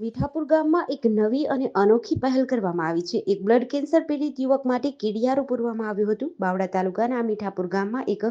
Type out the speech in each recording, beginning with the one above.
વિઠાપુર ગામમાં એક નવી અને અનોખી પહેલ કરવામાં આવી છે. એક બ્લડ કેન્સર પીડિત યુવક માટે કેડિયારું પૂરવામાં આવ્યું હતું. બાવડા તાલુકાના મીઠાપુર ગામમાં એક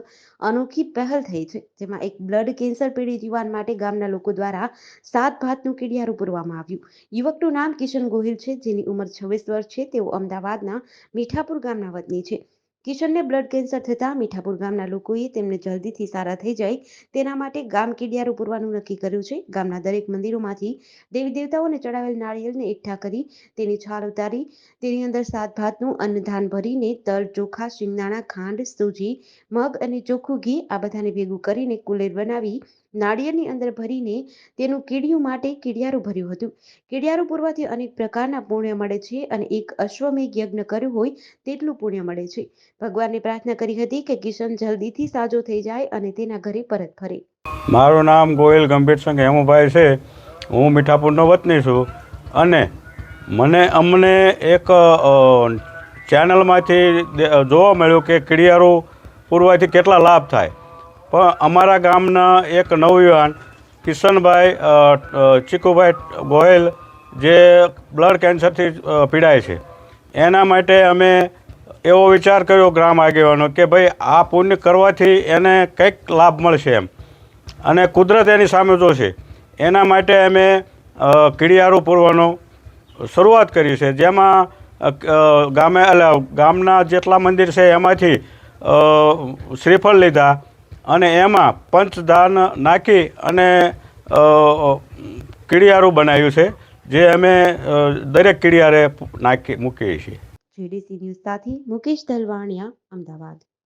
અનોખી પહેલ થઈ છે, જેમાં એક બ્લડ કેન્સર પીડિત યુવાન માટે ગામના લોકો દ્વારા સાત ભાતનું કીડિયારું પૂરવામાં આવ્યું. યુવકનું નામ કિશન ગોહિલ છે, જેની ઉંમર છવ્વીસ વર્ષ છે. તેઓ અમદાવાદના મીઠાપુર ગામના વતની છે. કિશનને બ્લડ કેન્સર થતાં મીઠાપુર ગામના લોકોએ તેમને જલ્દીથી સારા થઈ જાય તેના માટે ગામ કીડિયારું પૂરવાનું નક્કી કર્યું છે. ગામના દરેક મંદિરોમાંથી દેવી દેવતાઓને ચડાવેલ નાળિયેરને એકઠા કરી તેની છાલ ઉતારી તેની અંદર સાત ભાતનું અન્નદાન ભરીને તલ, ચોખા, શિંગદાણા, ખાંડ, સૂજી, મગ અને ચોખ્ખું ઘી આ બધાને ભેગું કરીને કુલેર બનાવી નાળિયેરની અંદર ભરીને તેનું કીડિયું માટે કીડિયારું ભર્યું હતું. કીડિયારું પૂરવાથી અનેક પ્રકારના પુણ્ય મળે છે અને એક અશ્વમેઘ યજ્ઞ કર્યું હોય તેટલું પુણ્ય મળે છે. ભગવાનને પ્રાર્થના કરી હતી કે કિશન જલ્દીથી સાજો થઈ જાય અને તેના ઘરે પરત ફરે. મારું નામ ગોયલ ગંભીરસિંહ હેમુભાઈ છે. હું મીઠાપુરનો વતની છું અને મને અમને એક ચેનલમાંથી જોવા મળ્યું કે કીડિયારું પૂરવાથી કેટલા લાભ થાય. પણ અમારા ગામના એક નવયુવાન કિશનભાઈ ચીકુભાઈ ગોયલ જે બ્લડ કેન્સરથી પીડાય છે. એના માટે અમે એવો વિચાર કર્યો ગ્રામ આગેવાનો કે ભાઈ આ પુણ્ય કરવાથી એને કંઈક લાભ મળશે એમ. અને કુદરત એની સામે જોશે. એના માટે અમે કીડિયારું પૂરવાનો શરૂઆત કરી છે. જેમાં ગામે એટલે ગામના જેટલા મંદિર છે એમાંથી શ્રીફળ લીધા અને એમાં પંચદાન નાખી અને કીડિયારું બનાવ્યું છે, જે અમે દરેક કીડિયારે નાખી મૂકીએ છીએ. જીડીસી ન્યૂઝ સાથે મુકેશ દલવાણિયા અમદાવાદ.